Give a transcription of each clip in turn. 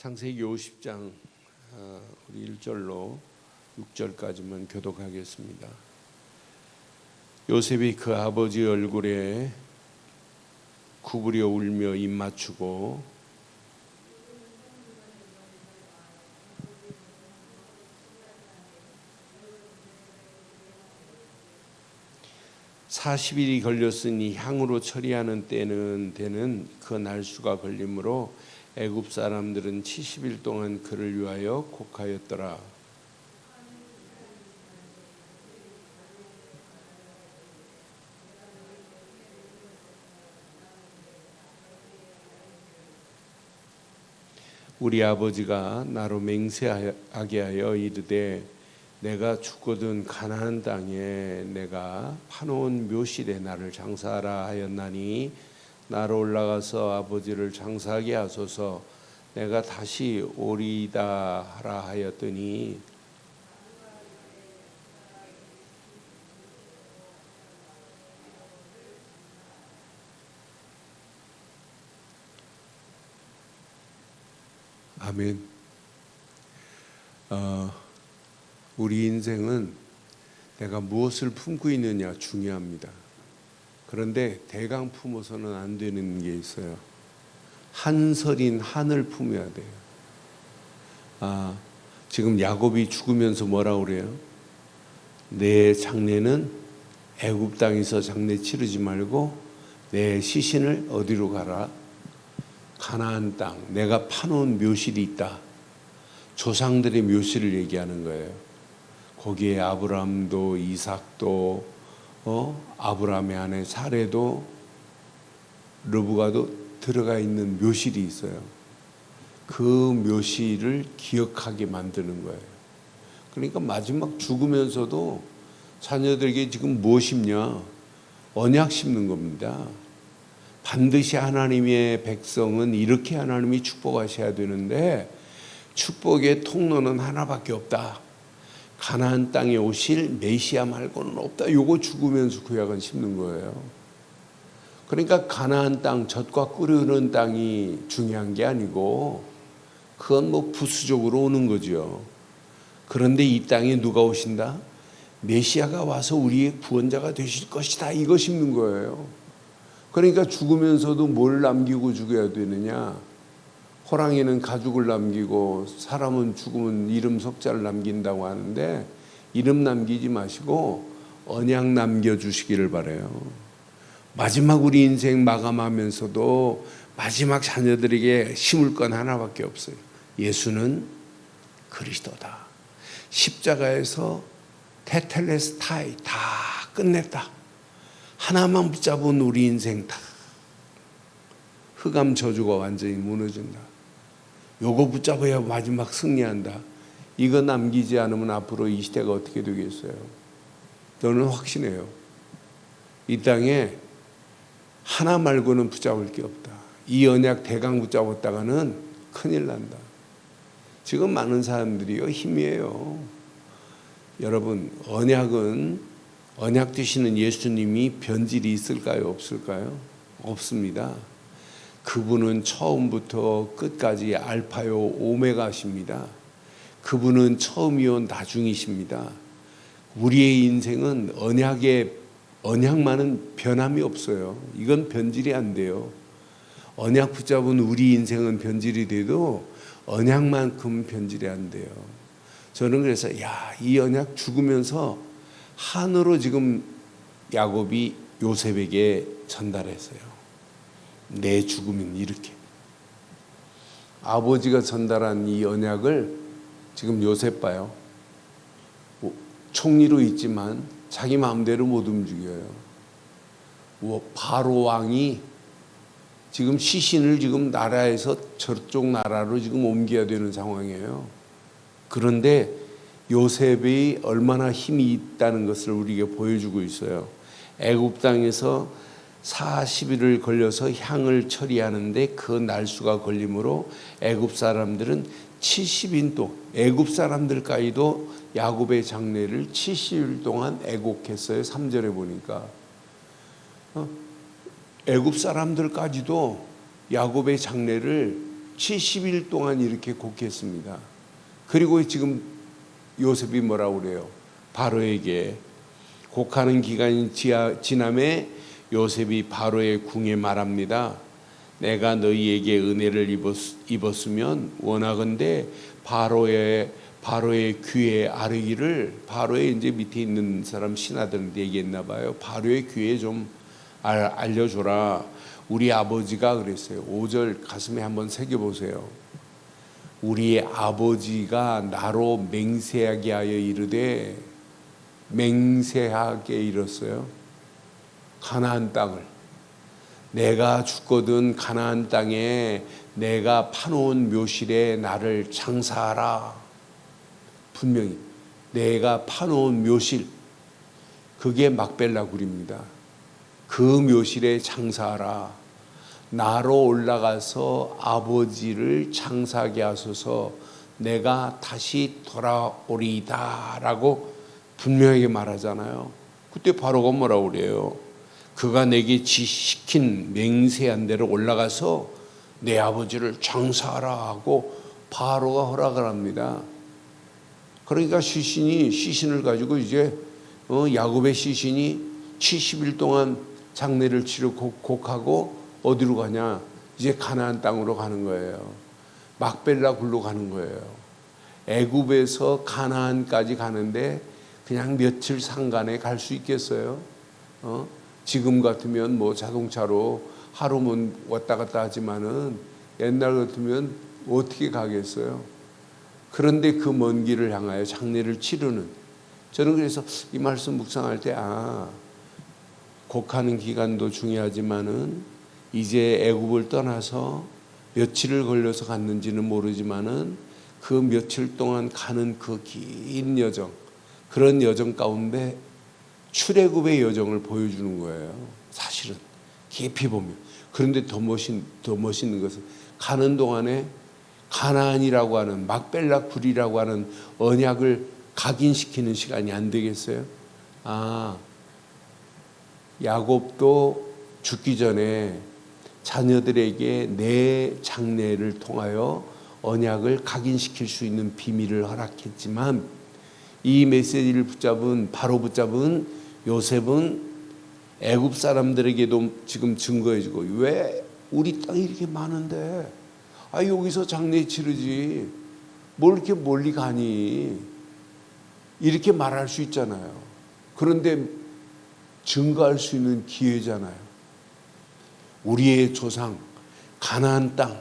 창세기 50장 어, 우리 1절로 6절까지만 교독하겠습니다. 요셉이 그 아버지 얼굴에 구부려 울며 입 맞추고 사십일이 걸렸으니 향으로 처리하는 때는 되는 그 날수가 걸림으로 애굽 사람들은 70일 동안 그를 위하여 곡하였더라. 우리 아버지가 나로 맹세하게 하여 이르되 내가 죽거든 가나안 땅에 내가 파놓은 묘실에 나를 장사하라 하였나니 나로 올라가서 아버지를 장사하게 하소서 내가 다시 오리다 하라 하였더니 아멘. 어, 우리 인생은 내가 무엇을 품고 있느냐 중요합니다. 그런데 대강 품어서는 안 되는 게 있어요. 한설인 한을 품어야 돼요. 아, 지금 야곱이 죽으면서 뭐라 그래요? 내 장례는 애굽 땅에서 장례 치르지 말고 내 시신을 어디로 가라? 가나안 땅. 내가 파놓은 묘실이 있다. 조상들의 묘실을 얘기하는 거예요. 거기에 아브라함도 이삭도 어? 아브라함의 아내 사례도 르브가도 들어가 있는 묘실이 있어요. 그 묘실을 기억하게 만드는 거예요. 그러니까 마지막 죽으면서도 자녀들에게 지금 무엇이냐? 언약 심는 겁니다. 반드시 하나님의 백성은 이렇게 하나님이 축복하셔야 되는데 축복의 통로는 하나밖에 없다. 가나안 땅에 오실 메시아 말고는 없다. 요거 죽으면서 구약은 심는 거예요. 그러니까 가나안 땅 젖과 흐르는 땅이 중요한 게 아니고 그건 뭐 부수적으로 오는 거죠. 그런데 이 땅에 누가 오신다? 메시아가 와서 우리의 구원자가 되실 것이다. 이거 심는 거예요. 그러니까 죽으면서도 뭘 남기고 죽어야 되느냐? 호랑이는 가죽을 남기고 사람은 죽으면 이름 석자를 남긴다고 하는데 이름 남기지 마시고 언약 남겨 주시기를 바래요. 마지막 우리 인생 마감하면서도 마지막 자녀들에게 심을 건 하나밖에 없어요. 예수는 그리스도다. 십자가에서 테텔레스타이 다 끝냈다. 하나만 붙잡은 우리 인생 다 흑암 저주가 완전히 무너진다. 요거 붙잡아야 마지막 승리한다. 이거 남기지 않으면 앞으로 이 시대가 어떻게 되겠어요? 저는 확신해요. 이 땅에 하나 말고는 붙잡을 게 없다. 이 언약 대강 붙잡았다가는 큰일 난다. 지금 많은 사람들이요 힘이에요. 여러분 언약은 언약 되시는 예수님이 변질이 있을까요? 없을까요? 없습니다. 그분은 처음부터 끝까지 알파요 오메가십니다. 그분은 처음이요 나중이십니다. 우리의 인생은 언약의 언약만은 변함이 없어요. 이건 변질이 안 돼요. 언약 붙잡은 우리 인생은 변질이 돼도 언약만큼 변질이 안 돼요. 저는 그래서 야, 이 언약 죽으면서 한으로 지금 야곱이 요셉에게 전달했어요. 내 죽으면 이렇게. 아버지가 전달한 이 언약을 지금 요셉 봐요. 총리로 있지만 자기 마음대로 못 움직여요. 바로 왕이 지금 시신을 지금 나라에서 저쪽 나라로 지금 옮겨야 되는 상황이에요. 그런데 요셉이 얼마나 힘이 있다는 것을 우리에게 보여주고 있어요. 애굽 땅에서 40일을 걸려서 향을 처리하는데 그 날수가 걸림으로 애굽 사람들은 70인 또 애굽 사람들까지도 야곱의 장례를 70일 동안 애곡했어요. 3절에 보니까 어? 애굽 사람들까지도 야곱의 장례를 70일 동안 이렇게 곡했습니다. 그리고 지금 요셉이 뭐라고 그래요? 바로에게 곡하는 기간이 지남에 요셉이 바로의 궁에 말합니다. 내가 너희에게 은혜를 입었, 입었 으면 원하건대 바로의 바로의 귀에 아르기를 바로의 이제 밑에 있는 사람 신하들한테 얘기했나 봐요. 바로의 귀에 좀 알, 알려줘라. 우리 아버지가 그랬어요. 5절 가슴에 한번 새겨 보세요. 우리 아버지가 나로 맹세하게 하여 이르되 맹세하게 이뤘어요. 가나안 땅을 내가 죽거든 가나안 땅에 내가 파놓은 묘실에 나를 장사하라. 분명히 내가 파놓은 묘실 그게 막벨라 굴입니다. 그 묘실에 장사하라. 나로 올라가서 아버지를 장사하게 하소서 내가 다시 돌아오리다라고 분명하게 말하잖아요. 그때 바로가 뭐라고 그래요? 그가 내게 지시킨 맹세한 대로 올라가서 내 아버지를 장사하라 하고 바로가 허락을 합니다. 그러니까 시신이 시신을 가지고 이제 어, 야곱의 시신이 70일 동안 장례를 치르 곡, 곡하고 어디로 가냐? 이제 가나안 땅으로 가는 거예요. 막벨라 굴로 가는 거예요. 애굽에서 가나안까지 가는데 그냥 며칠 상간에 갈 수 있겠어요? 어? 지금 같으면 뭐 자동차로 하루면 왔다 갔다 하지만은 옛날 같으면 어떻게 가겠어요? 그런데 그 먼 길을 향하여 장례를 치르는 저는 그래서 이 말씀 묵상할 때 아, 곡하는 기간도 중요하지만은 이제 애굽을 떠나서 며칠을 걸려서 갔는지는 모르지만은 그 며칠 동안 가는 그 긴 여정 그런 여정 가운데 출애굽의 여정을 보여주는 거예요. 사실은 깊이 보면 그런데 더 멋있 더 멋있는 것은 가는 동안에 가나안이라고 하는 막벨라 굴이라고 하는 언약을 각인시키는 시간이 안 되겠어요? 아 야곱도 죽기 전에 자녀들에게 내 장례를 통하여 언약을 각인시킬 수 있는 비밀을 허락했지만 이 메시지를 붙잡은 바로 붙잡은 요셉은 애굽 사람들에게도 지금 증거해 주고 왜 우리 땅이 이렇게 많은데 아 여기서 장례 치르지 뭘 이렇게 멀리 가니 이렇게 말할 수 있잖아요. 그런데 증거할 수 있는 기회잖아요. 우리의 조상 가나안 땅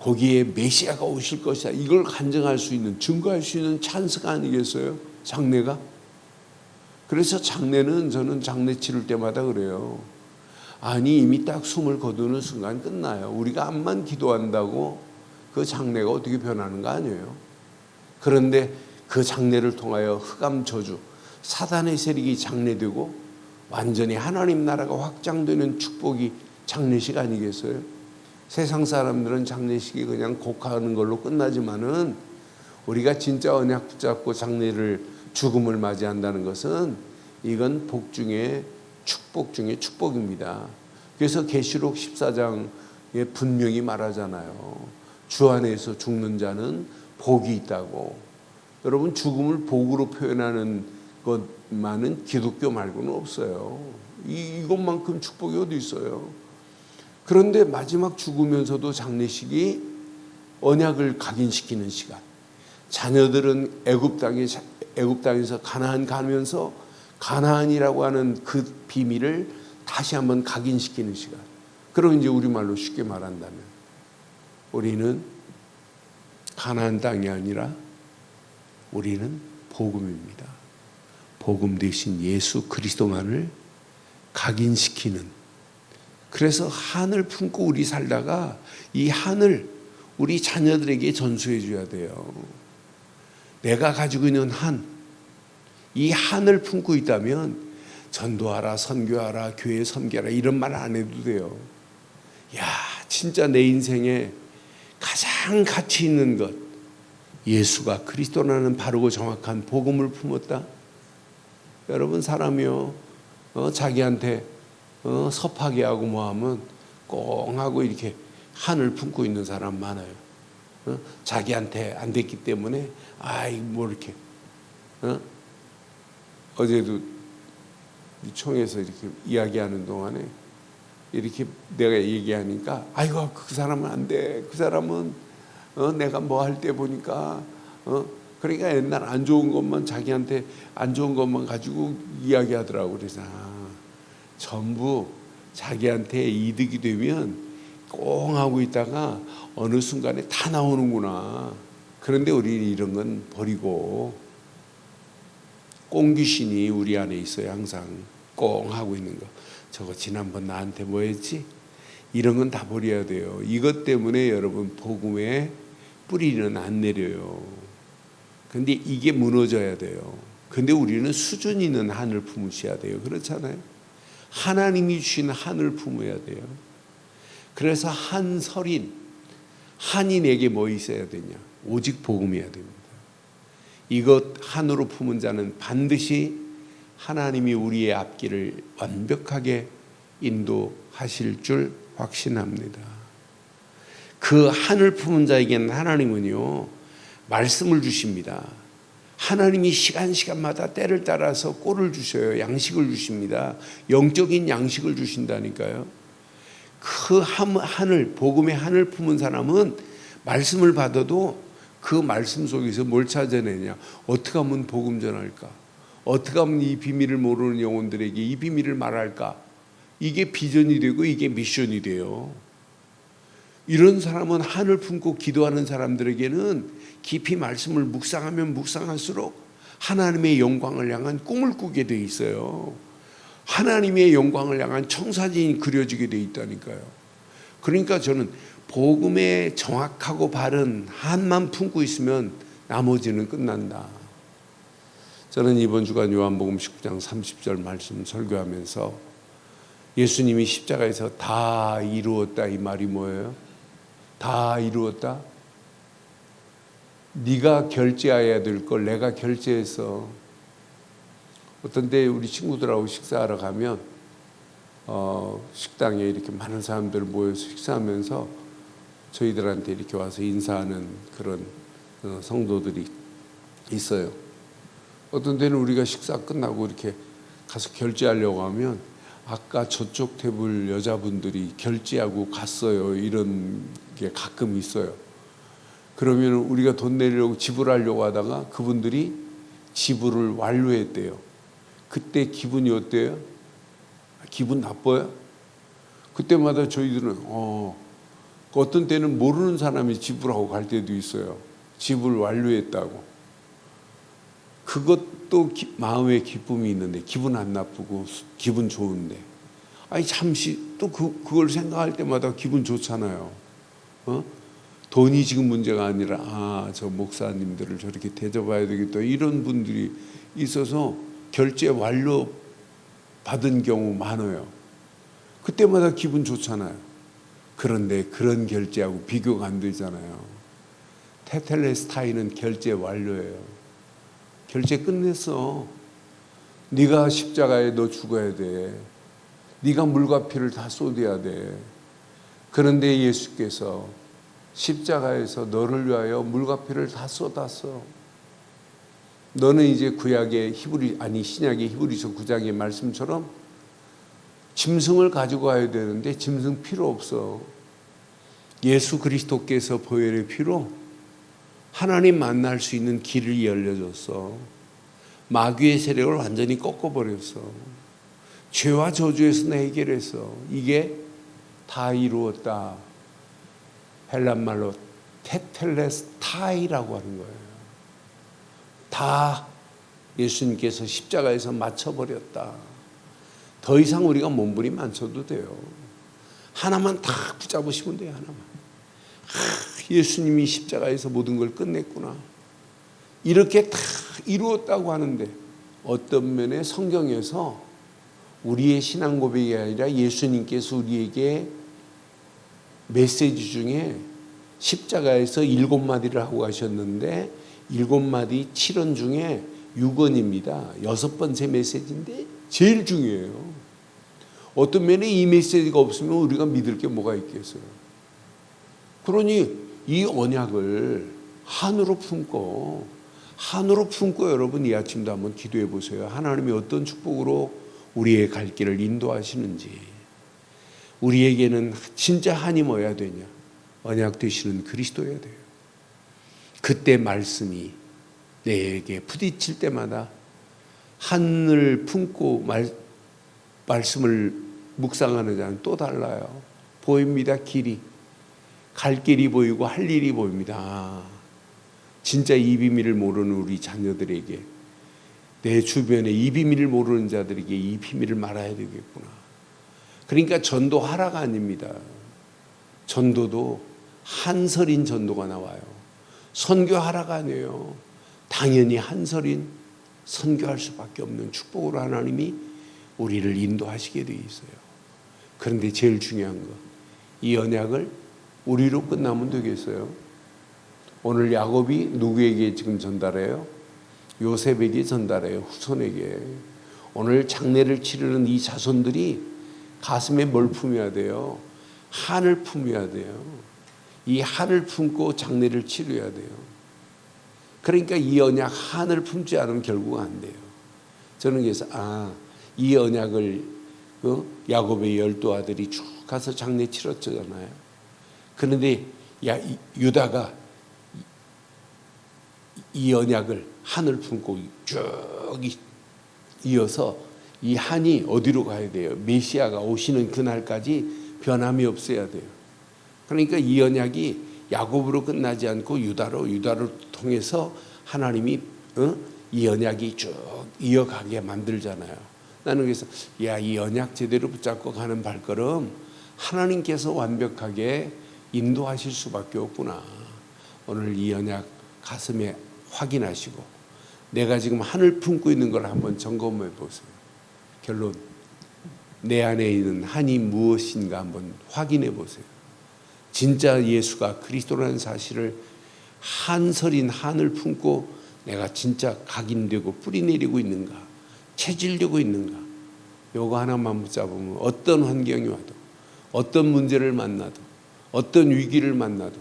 거기에 메시아가 오실 것이다. 이걸 간증할 수 있는 증거할 수 있는 찬스가 아니겠어요? 장례가? 그래서 장례는 저는 장례 치를 때마다 그래요. 아니 이미 딱 숨을 거두는 순간 끝나요. 우리가 암만 기도한다고 그 장례가 어떻게 변하는 거 아니에요. 그런데 그 장례를 통하여 흑암 저주, 사단의 세력이 장례되고 완전히 하나님 나라가 확장되는 축복이 장례식 아니겠어요? 세상 사람들은 장례식이 그냥 곡하는 걸로 끝나지만은 우리가 진짜 언약 붙잡고 장례를 죽음을 맞이한다는 것은 이건 복 중에 축복 중에 축복입니다. 그래서 계시록 14장에 분명히 말하잖아요. 주 안에서 죽는 자는 복이 있다고. 여러분 죽음을 복으로 표현하는 것만은 기독교 말고는 없어요. 이, 이것만큼 축복이 어디 있어요? 그런데 마지막 죽으면서도 장례식이 언약을 각인시키는 시간. 자녀들은 애굽 땅에 애굽 땅에서 가나안 가면서 가나안이라고 하는 그 비밀을 다시 한번 각인시키는 시간. 그럼 이제 우리말로 쉽게 말한다면 우리는 가나안 땅이 아니라 우리는 복음입니다. 복음 대신 예수 그리스도만을 각인시키는 그래서 한을 품고 우리 살다가 이 한을 우리 자녀들에게 전수해 줘야 돼요. 내가 가지고 있는 한, 이 한을 품고 있다면 전도하라, 선교하라, 교회 섬겨라 이런 말 안 해도 돼요. 야, 진짜 내 인생에 가장 가치 있는 것, 예수가 그리스도라는 바르고 정확한 복음을 품었다. 여러분 사람이요, 어, 자기한테 어, 섭하게 하고 뭐 하면 꽁 하고 이렇게 한을 품고 있는 사람 많아요. 어? 자기한테 안 됐기 때문에 아이 뭐 이렇게 어? 어제도 총에서 이렇게 이야기하는 동안에 이렇게 내가 얘기하니까 아이고 그 사람은 안 돼. 그 사람은 어, 내가 뭐 할 때 보니까 어, 그러니까 옛날 안 좋은 것만 자기한테 안 좋은 것만 가지고 이야기하더라고 그래서 아, 전부 자기한테 이득이 되면 꽁 하고 있다가 어느 순간에 다 나오는구나. 그런데 우리는 이런 건 버리고 꽁귀신이 우리 안에 있어요. 항상 꽁 하고 있는 거. 저거 지난번 나한테 뭐 했지? 이런 건 다 버려야 돼요. 이것 때문에 여러분 복음의 뿌리는 안 내려요. 근데 이게 무너져야 돼요. 근데 우리는 수준 있는 한을 품으셔야 돼요. 그렇잖아요. 하나님이 주신 한을 품어야 돼요. 그래서 한설인 한인에게 뭐 있어야 되냐? 오직 복음이어야 됩니다. 이것 한으로 품은 자는 반드시 하나님이 우리의 앞길을 완벽하게 인도하실 줄 확신합니다. 그 한을 품은 자에게는 하나님은요, 말씀을 주십니다. 하나님이 시간 시간마다 때를 따라서 꼴을 주셔요. 양식을 주십니다. 영적인 양식을 주신다니까요. 그 한- 한을 복음의 한을 품은 사람은 말씀을 받아도 그 말씀 속에서 뭘 찾아내냐? 어떻게 하면 복음 전할까? 어떻게 하면 이 비밀을 모르는 영혼들에게 이 비밀을 말할까? 이게 비전이 되고 이게 미션이 돼요. 이런 사람은 한을 품고 기도하는 사람들에게는 깊이 말씀을 묵상하면 묵상할수록 하나님의 영광을 향한 꿈을 꾸게 돼 있어요. 하나님의 영광을 향한 청사진이 그려지게 돼 있다니까요. 그러니까 저는 복음의 정확하고 바른 한만 품고 있으면 나머지는 끝난다. 저는 이번 주간 요한복음 19장 30절 말씀 설교하면서 예수님이 십자가에서 다 이루었다 이 말이 뭐예요? 다 이루었다? 네가 결제해야 될 걸 내가 결제했어. 어떤 때 우리 친구들하고 식사하러 가면 어, 식당에 이렇게 많은 사람들 모여서 식사하면서 저희들한테 이렇게 와서 인사하는 그런 어, 성도들이 있어요. 어떤 때는 우리가 식사 끝나고 이렇게 가서 결제하려고 하면 아까 저쪽 테이블 여자분들이 결제하고 갔어요. 이런 게 가끔 있어요. 그러면 우리가 돈 내려고 지불하려고 하다가 그분들이 지불을 완료했대요. 그때 기분이 어때요? 기분 나빠요? 그때마다 저희들은 어, 어떤 때는 모르는 사람이 지불하고 갈 때도 있어요. 지불 완료했다고. 그것도 기, 마음의 기쁨이 있는데 기분 안 나쁘고 수- 기분 좋은데 아니 잠시 또 그, 그걸 생각할 때마다 기분 좋잖아요. 어? 돈이 지금 문제가 아니라 아 저 목사님들을 저렇게 대접해야 되겠다 이런 분들이 있어서 결제 완료 받은 경우 많아요. 그때마다 기분 좋잖아요. 그런데 그런 결제하고 비교가 안 되잖아요. 테텔레스타이는 결제 완료예요. 결제 끝냈어. 네가 십자가에 너 죽어야 돼. 네가 물과 피를 다 쏟아야 돼. 그런데 예수께서 십자가에서 너를 위하여 물과 피를 다 쏟았어. 너는 이제 구약의 히브리 아니 신약의 히브리서 9장의 말씀처럼 짐승을 가지고 가야 되는데 짐승 필요 없어. 예수 그리스도께서 보혈의 피로 하나님 만날 수 있는 길을 열려줬어. 마귀의 세력을 완전히 꺾어버렸어. 죄와 저주에서 내 해결했어. 이게 다 이루었다. 헬란 말로 테텔레스타이라고 하는 거예요. 다 예수님께서 십자가에서 맞춰버렸다. 더 이상 우리가 몸부림 안 쳐도 돼요. 하나만 다 붙잡으시면 돼요. 하나만. 아, 예수님이 십자가에서 모든 걸 끝냈구나. 이렇게 다 이루었다고 하는데 어떤 면에 성경에서 우리의 신앙 고백이 아니라 예수님께서 우리에게 메시지 중에 십자가에서 일곱 마디를 하고 가셨는데 일곱 마디 7원 중에 6원입니다. 여섯 번째 메시지인데 제일 중요해요. 어떤 면에 이 메시지가 없으면 우리가 믿을 게 뭐가 있겠어요. 그러니 이 언약을 한으로 품고 한으로 품고 여러분 이 아침도 한번 기도해 보세요. 하나님이 어떤 축복으로 우리의 갈 길을 인도하시는지. 우리에게는 진짜 한이 뭐야 되냐? 언약 되시는 그리스도여야 돼요. 그때 말씀이 내게 부딪힐 때마다 한을 품고 말, 말씀을 묵상하는 자는 또 달라요. 보입니다, 길이. 갈 길이 보이고 할 일이 보입니다. 아, 진짜 이 비밀을 모르는 우리 자녀들에게 내 주변에 이 비밀을 모르는 자들에게 이 비밀을 말해야 되겠구나. 그러니까 전도하라가 아닙니다. 전도도 한설인 전도가 나와요. 선교하라가 아니에요. 당연히 한설인 선교할 수밖에 없는 축복으로 하나님이 우리를 인도하시게 되어 있어요. 그런데 제일 중요한 거, 이 언약을 우리로 끝나면 되겠어요. 오늘 야곱이 누구에게 지금 전달해요? 요셉에게 전달해요. 후손에게. 오늘 장례를 치르는 이 자손들이 가슴에 뭘 품어야 돼요? 한을 품어야 돼요. 이 한을 품고 장례를 치러야 돼요. 그러니까 이 언약 한을 품지 않으면 결국 안 돼요. 저는 그래서 아, 이 언약을 어? 야곱의 열두 아들이 쭉 가서 장례 치렀잖아요. 그런데 야, 이- 유다가 이- 이 언약을 한을 품고 쭉 이- 이어서 이 한이 어디로 가야 돼요? 메시아가 오시는 그날까지 변함이 없어야 돼요. 그러니까 이 언약이 야곱으로 끝나지 않고 유다로 유다를 통해서 하나님이 어? 이 언약이 쭉 이어가게 만들잖아요. 나는 그래서 야 이 언약 제대로 붙잡고 가는 발걸음 하나님께서 완벽하게 인도하실 수밖에 없구나. 오늘 이 언약 가슴에 확인하시고 내가 지금 하늘 품고 있는 걸 한번 점검해 보세요. 결론 내 안에 있는 한이 무엇인가 한번 확인해 보세요. 진짜 예수가 그리스도라는 사실을 한설인 한을 품고 내가 진짜 각인되고 뿌리 내리고 있는가, 체질되고 있는가. 요거 하나만 붙잡으면 어떤 환경이 와도, 어떤 문제를 만나도, 어떤 위기를 만나도,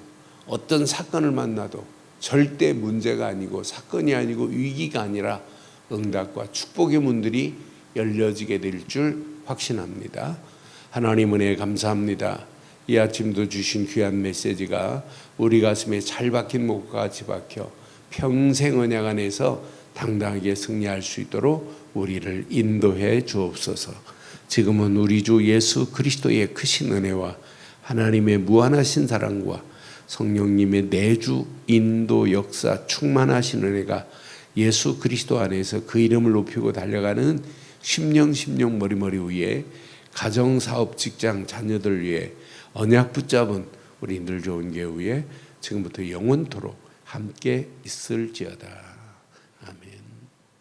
어떤 사건을 만나도 절대 문제가 아니고 사건이 아니고 위기가 아니라 응답과 축복의 문들이 열려지게 될 줄 확신합니다. 하나님 은혜 감사합니다. 이 아침도 주신 귀한 메시지가 우리 가슴에 잘 박힌 목과 같이 박혀 평생 언약 안에서 당당하게 승리할 수 있도록 우리를 인도해 주옵소서. 지금은 우리 주 예수 그리스도의 크신 은혜와 하나님의 무한하신 사랑과 성령님의 내주 인도 역사 충만하신 은혜가 예수 그리스도 안에서 그 이름을 높이고 달려가는 심령 심령 머리머리 위에 가정 사업 직장 자녀들 위해 언약 붙잡은 우리 늘 좋은 교회 위에 지금부터 영원토록 함께 있을지어다.